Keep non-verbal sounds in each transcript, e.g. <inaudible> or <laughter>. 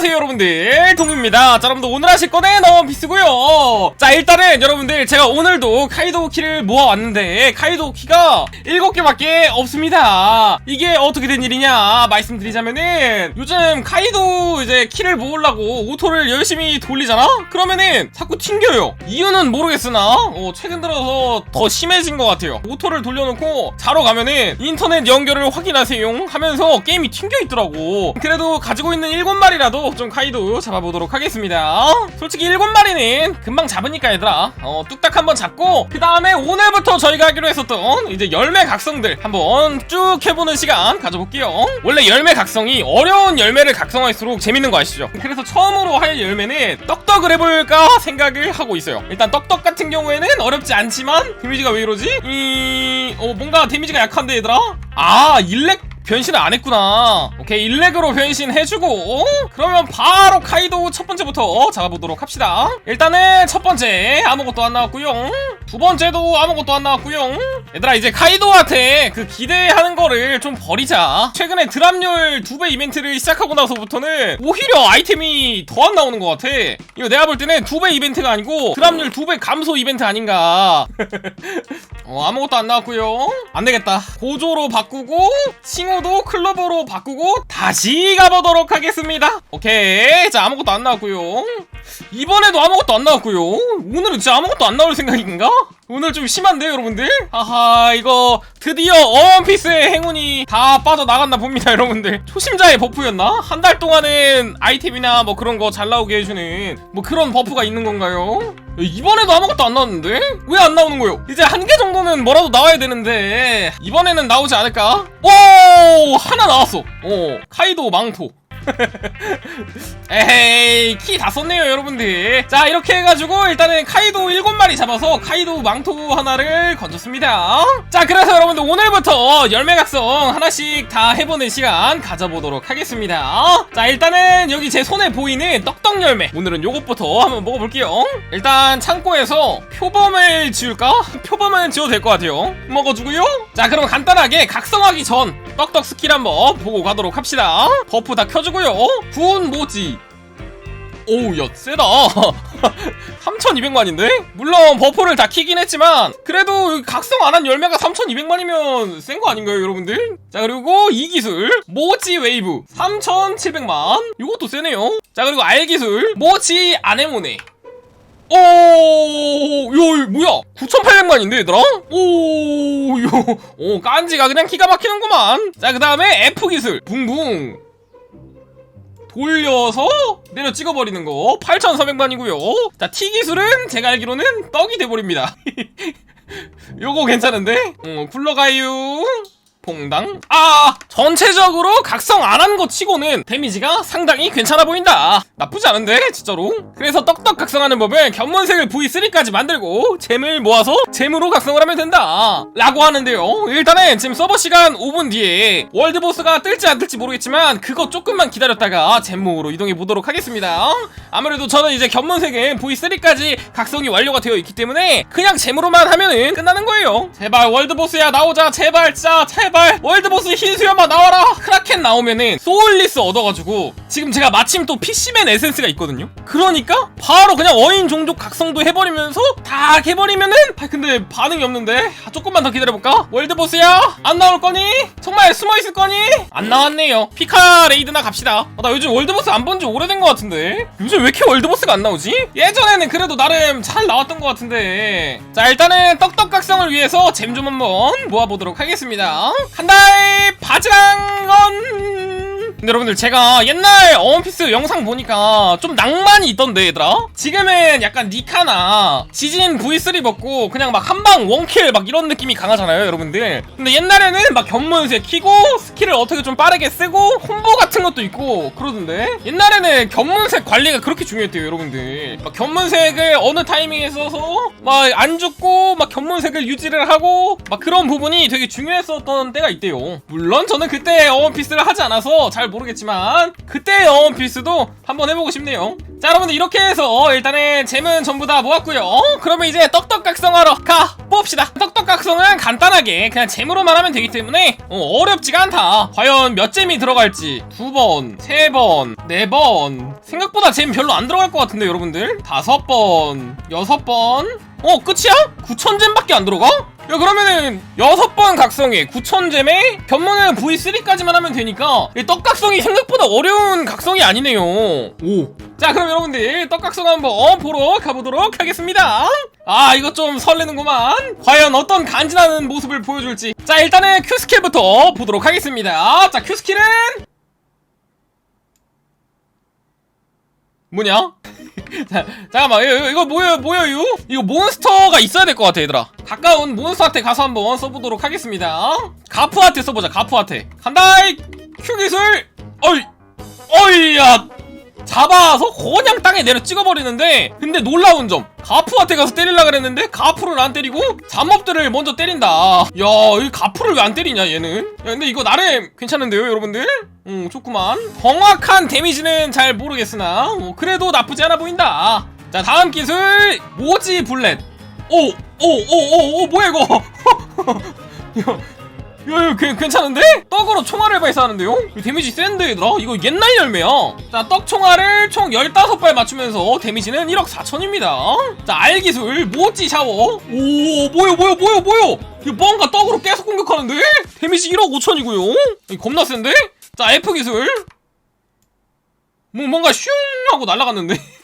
안녕하세요 여러분들. 동입니다. 자 여러분들 오늘 하실 거는 원피스고요. 자 일단은 여러분들 제가 오늘도 카이도 키를 모아왔는데 카이도 키가 7개밖에 없습니다. 이게 어떻게 된 일이냐 말씀드리자면은 요즘 카이도 이제 키를 모으려고 오토를 열심히 돌리잖아? 그러면은 자꾸 튕겨요. 이유는 모르겠으나 어, 최근 들어서 더 심해진 것 같아요. 오토를 돌려놓고 자러 가면은 인터넷 연결을 확인하세요 하면서 게임이 튕겨 있더라고. 그래도 가지고 있는 7마리라도 좀 카이도 잡아보도록 하겠습니다 솔직히 7마리는 금방 잡으니까 얘들아 어, 뚝딱 한번 잡고 그 다음에 오늘부터 저희가 하기로 했었던 이제 열매 각성들 한번 쭉 해보는 시간 가져볼게요 원래 열매 각성이 어려운 열매를 각성할수록 재밌는 거 아시죠? 그래서 처음으로 할 열매는 떡떡을 해볼까 생각을 하고 있어요 일단 떡떡 같은 경우에는 어렵지 않지만 데미지가 왜 이러지? 이... 어 뭔가 데미지가 약한데 얘들아? 아 일렉 변신을 안 했구나. 오케이, 일렉으로 변신해주고, 그러면 바로 카이도 첫 번째부터 잡아보도록 합시다. 일단은 첫 번째, 아무것도 안 나왔고요 두 번째도 아무것도 안 나왔고요 얘들아, 이제 카이도한테 그 기대하는 거를 좀 버리자. 최근에 드랍률 두 배 이벤트를 시작하고 나서부터는 오히려 아이템이 더 안 나오는 것 같아. 이거 내가 볼 때는 두 배 이벤트가 아니고 드랍률 두 배 감소 이벤트 아닌가. <laughs> 어, 아무것도 안 나왔고요 안 되겠다. 고조로 바꾸고, 칭호 도 클로버로 바꾸고, 다시 가보도록 하겠습니다. 오케이. 자, 아무것도 안 나왔고요 이번에도 아무것도 안 나왔고요 오늘은 진짜 아무것도 안 나올 생각인가? 오늘 좀 심한데요, 여러분들? 하하, 이거 드디어 어원피스의 행운이 다 빠져나갔나 봅니다, <laughs> 여러분들. 초심자의 버프였나? 한 달 동안은 아이템이나 뭐 그런 거 잘 나오게 해주는 뭐 그런 버프가 있는 건가요? 이번에도 아무것도 안 나왔는데? 왜 안 나오는 거요? 이제 한 개 정도는 뭐라도 나와야 되는데 이번에는 나오지 않을까? 오 하나 나왔어 어 카이도 망토 <laughs> 에헤이 키 다 썼네요 여러분들. 자 이렇게 해가지고 일단은 카이도 7마리 잡아서 카이도 망토 하나를 건졌습니다. 자 그래서 여러분들 오늘부터 열매각성 하나씩 다 해보는 시간 가져보도록 하겠습니다. 자 일단은 여기 제 손에 보이는 떡떡 열매. 오늘은 요것부터 한번 먹어볼게요. 일단 창고에서 표범을 지울까? 표범은 지워도 될 것 같아요. 먹어주고요. 자 그럼 간단하게 각성하기 전 떡떡 스킬 한번 보고 가도록 합시다. 버프 다 켜주고요. 구운 모지 오우 야 세다. <laughs> 3200만인데? 물론 버프를 다 키긴 했지만 그래도 각성 안 한 열매가 3200만이면 센 거 아닌가요 여러분들? 자 그리고 이 기술 모지 웨이브. 3700만? 이것도 세네요. 자 그리고 알 기술 모지 아네모네 오, 요, 뭐야? 9,800만인데, 얘들아? 오, 요, 오, 깐지가 그냥 기가 막히는구만. 자, 그 다음에 F 기술. 붕붕. 돌려서 내려 찍어버리는 거 8,400만이고요 자 T 기술은 제가 알기로는 떡이 돼버립니다 <laughs> 요거 괜찮은데? 어, 굴러가요 퐁당? 아 전체적으로 각성 안 한 거 치고는 데미지가 상당히 괜찮아 보인다. 나쁘지 않은데 진짜로. 그래서 떡떡 각성하는 법은 견문색을 V3까지 만들고 잼을 모아서 잼으로 각성을 하면 된다. 라고 하는데요. 일단은 지금 서버 시간 5분 뒤에 월드보스가 뜰지 안 뜰지 모르겠지만 그거 조금만 기다렸다가 잼모으로 이동해 보도록 하겠습니다. 아무래도 저는 이제 견문색은 V3까지 각성이 완료가 되어 있기 때문에 그냥 잼으로만 하면은 끝나는 거예요. 제발 월드보스야 나오자. 제발 짜 제발 월드보스 흰 수염아 나와라 크라켄 나오면은 소울리스 얻어가지고 지금 제가 마침 또 PC맨 에센스가 있거든요 그러니까 바로 그냥 어인 종족 각성도 해버리면서 다 해버리면은 아 근데 반응이 없는데 아, 조금만 더 기다려볼까? 월드보스야 안 나올 거니? 정말 숨어있을 거니? 안 나왔네요 피카 레이드나 갑시다 아, 나 요즘 월드보스 안 본 지 오래된 것 같은데 요즘 왜 이렇게 월드보스가 안 나오지? 예전에는 그래도 나름 잘 나왔던 것 같은데 자 일단은 떡떡 각성을 위해서 잼 좀 한번 모아보도록 하겠습니다 한달 바지랑건 근데 여러분들 제가 옛날 어원피스 영상 보니까 좀 낭만이 있던데 얘들아? 지금은 약간 니카나 지진 V3 먹고 그냥 막 한방 원킬 막 이런 느낌이 강하잖아요 여러분들. 근데 옛날에는 막 견문색 키고 스킬을 어떻게 좀 빠르게 쓰고 콤보 같은 것도 있고 그러던데? 옛날에는 견문색 관리가 그렇게 중요했대요 여러분들. 막 견문색을 어느 타이밍에 써서 막 안 죽고 막 견문색을 유지를 하고 막 그런 부분이 되게 중요했었던 때가 있대요. 물론 저는 그때 어원피스를 하지 않아서 잘 모르겠지만 그때의 어원피스도 한번 해보고 싶네요. 자 여러분들 이렇게 해서 일단은 잼은 전부 다 모았고요. 그러면 이제 떡떡 각성하러 가 봅시다. 떡떡 각성은 간단하게 그냥 잼으로만 하면 되기 때문에 어, 렵지가 않다. 과연 몇 잼이 들어갈지? 두 번, 세 번, 네 번. 생각보다 잼 별로 안 들어갈 것 같은데 여러분들. 다섯 번, 여섯 번. 어 끝이야? 9천잼밖에 안 들어가? 야 그러면은 여섯 번 각성에 9천잼에 견문은 V3까지만 하면 되니까 이 떡각성이 생각보다 어려운 각성이 아니네요. 오. 자 그럼 여러분들 떡각성 한번 보러 가보도록 하겠습니다. 아 이거 좀 설레는구만. 과연 어떤 간지나는 모습을 보여줄지. 자 일단은 큐 스킬부터 보도록 하겠습니다. 자 큐 스킬은? 뭐냐? 자, 잠깐만 이거, 이거 뭐야 뭐야 이거? 이거 몬스터가 있어야 될 것 같아 얘들아. 가까운 몬스터한테 가서 한번 써보도록 하겠습니다. 가프한테 써보자 가프한테. 간다이! 큐 기술! 어이! 어이야 잡아서 그냥 땅에 내려 찍어버리는데 근데 놀라운 점. 가프한테 가서 때리려 그랬는데 가프를 안 때리고 잡몹들을 먼저 때린다. 야이 가프를 왜 안 때리냐 얘는? 야 근데 이거 나름 괜찮은데요 여러분들? 음 좋구만. 정확한 데미지는 잘 모르겠으나 뭐 그래도 나쁘지 않아 보인다. 자 다음 기술 모지 블렛. 오 오 오 오오 뭐야 이거 <laughs> 야, 야, 이거 괜- 괜찮은데? 떡으로 총알을 발사하는데요? 데미지 센데 얘들아? 이거 옛날 열매야 자, 떡 총알을 총 15발 맞추면서 데미지는 1억 4천입니다 자, 알기술 모찌 샤워 오, 뭐야 뭐야 뭐야 뭐야 이거 뭔가 떡으로 계속 공격하는데? 데미지 1억 5천이고요 이거 겁나 센데? 자, F기술 뭐 뭔가 슝 하고 날아갔는데 <laughs>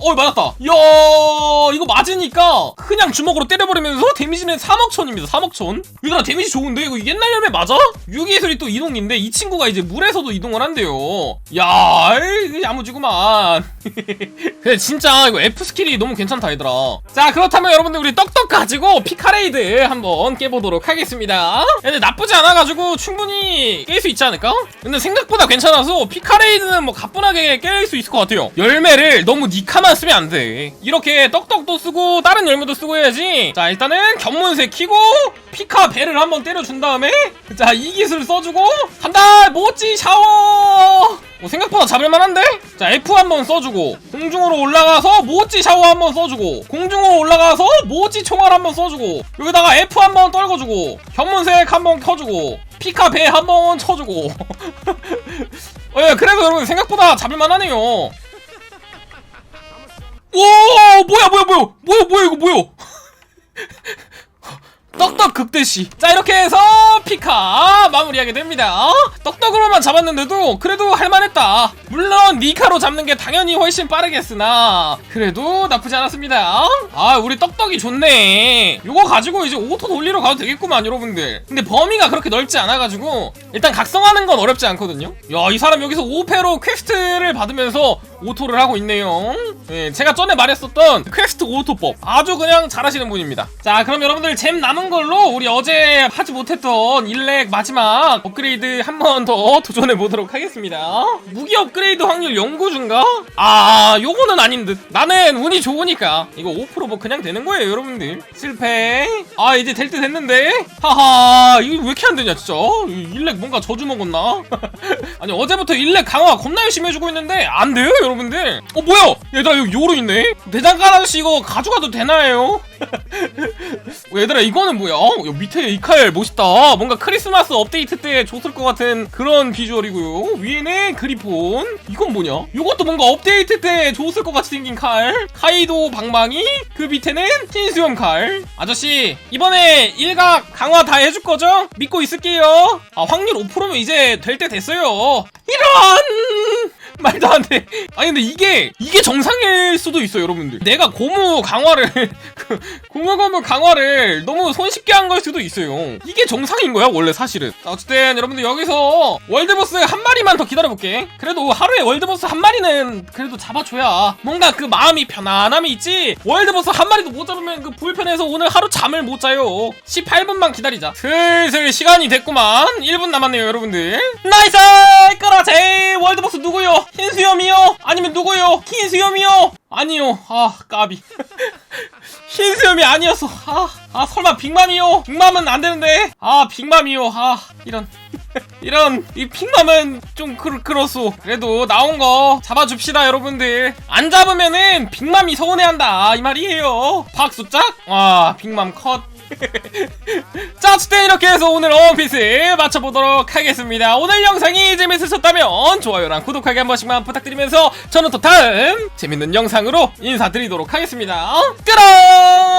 어 맞았다. 야 이거 맞으니까 그냥 주먹으로 때려버리면서 데미지는 3억 천입니다 3억 천. 얘들아 데미지 좋은데? 이거 옛날 열매 맞아? 유기술이 또 이동인데 이 친구가 이제 물에서도 이동을 한대요. 야 에이, 야무지구만. <laughs> 근데 진짜 이거 F 스킬이 너무 괜찮다 얘들아. 자 그렇다면 여러분들 우리 떡떡 가지고 피카레이드 한번 깨보도록 하겠습니다. 근데 나쁘지 않아가지고 충분히 깰 수 있지 않을까? 근데 생각보다 괜찮아서 피카레이드는 뭐 가뿐하게 깰 수 있을 것 같아요. 열매를 너무 니카만 쓰면 안 돼. 이렇게 떡떡도 쓰고 다른 열매도 쓰고 해야지. 자 일단은 견문새 키고 피카 배를 한번 때려준 다음에 자 이 기술 써주고 간다! 모찌 샤워 어, 생각보다 잡을만한데? 자 F 한번 써주고 공중으로 올라가서 모찌 샤워 한번 써주고 공중으로 올라가서 모찌 총알 한번 써주고 여기다가 F 한번 떨궈주고 견문색 한번 켜주고 피카 배 한번 쳐주고. <laughs> 어, 예, 그래도 여러분 생각보다 잡을만하네요 오 뭐야 뭐야 뭐야. 뭐야 뭐야 이거 뭐야. <laughs> 떡떡 극대시. 자 이렇게 해서 피카 마무리하게 됩니다. 떡떡으로만 잡았는데도 그래도 할만했다. 물론 니카로 잡는 게 당연히 훨씬 빠르겠으나 그래도 나쁘지 않았습니다. 아 우리 떡떡이 좋네. 요거 가지고 이제 오토 돌리러 가도 되겠구만 여러분들. 근데 범위가 그렇게 넓지 않아가지고 일단 각성하는 건 어렵지 않거든요? 야 이 사람 여기서 5패로 퀘스트를 받으면서 오토를 하고 있네요. 예, 제가 전에 말했었던 퀘스트 오토법. 아주 그냥 잘하시는 분입니다. 자 그럼 여러분들 잼 남은 걸로 우리 어제 하지 못했던 일렉 마지막 업그레이드 한 번 더 <laughs> 도전해 보도록 하겠습니다. 무기 업그레이드 확률 연구 중가? 아 요거는 아닌 듯. 나는 운이 좋으니까. 이거 5%뭐 그냥 되는 거예요 여러분들. 실패. 아 이제 될듯 했는데? 하하 이거 왜 이렇게 안 되냐 진짜? 이 일렉 뭔가 저주 먹었나? <laughs> 아니 어제부터 일렉 강화 겁나 열심히 해주고 있는데 안 돼요 여러분 들? 어 뭐야? 얘들아 여기 요로 있네? 대장간 아저씨 이거 가져가도 되나요? 어, 얘들아 이거는 뭐야? 어, 야, 밑에 이 칼 멋있다. 뭔가 크리스마스 업데이트 때 줬을 것 같은 그런 비주얼이고요. 위에는 그리폰. 이건 뭐냐? 이것도 뭔가 업데이트 때 줬을 것 같이 생긴 칼? 카이도 방망이? 그 밑에는 흰수염 칼? 아저씨 이번에 일각 강화 다 해줄 거죠? 믿고 있을게요. 아 확률 5%면 이제 될 때 됐어요. 이런 <laughs> 말도 안 돼. 아니 근데 이게 이게 정상일 수도 있어 여러분들. 내가 고무 강화를 <laughs> 그 고무 고무 강화를 너무 손쉽게 한 걸 수도 있어요. 이게 정상인 거야 원래 사실은. 자, 어쨌든 여러분들 여기서 월드보스 한 마리만 더 기다려볼게. 그래도 하루에 월드보스 한 마리는 그래도 잡아줘야 뭔가 그 마음이 편안함이 있지. 월드보스 한 마리도 못 잡으면 그 불편해서 오늘 하루 잠을 못 자요. 18분만 기다리자. 슬슬 시간이 됐구만. 1분 남았네요 여러분들. 나이스! 끌어제 월드보스 누구요? 흰수염이요? 아니면 누구요? 흰수염이요? 아니요. 아, 까비. <laughs> 흰수염이 아니었어. 아, 아, 설마 빅맘이요? 빅맘은 안 되는데. 아, 빅맘이요. 아, 이런. <laughs> 이런 이 빅맘은 좀 그, 그렇소 그래도 나온 거 잡아줍시다 여러분들 안 잡으면은 빅맘이 서운해한다 이 말이에요 박수 짝? 와 빅맘 컷 <laughs> 자, 어쨌든 이렇게 해서 오늘 원피스 맞춰보도록 하겠습니다. 오늘 영상이 재밌으셨다면 좋아요랑 구독하기 한 번씩만 부탁드리면서 저는 또 다음 재밌는 영상으로 인사드리도록 하겠습니다. 그럼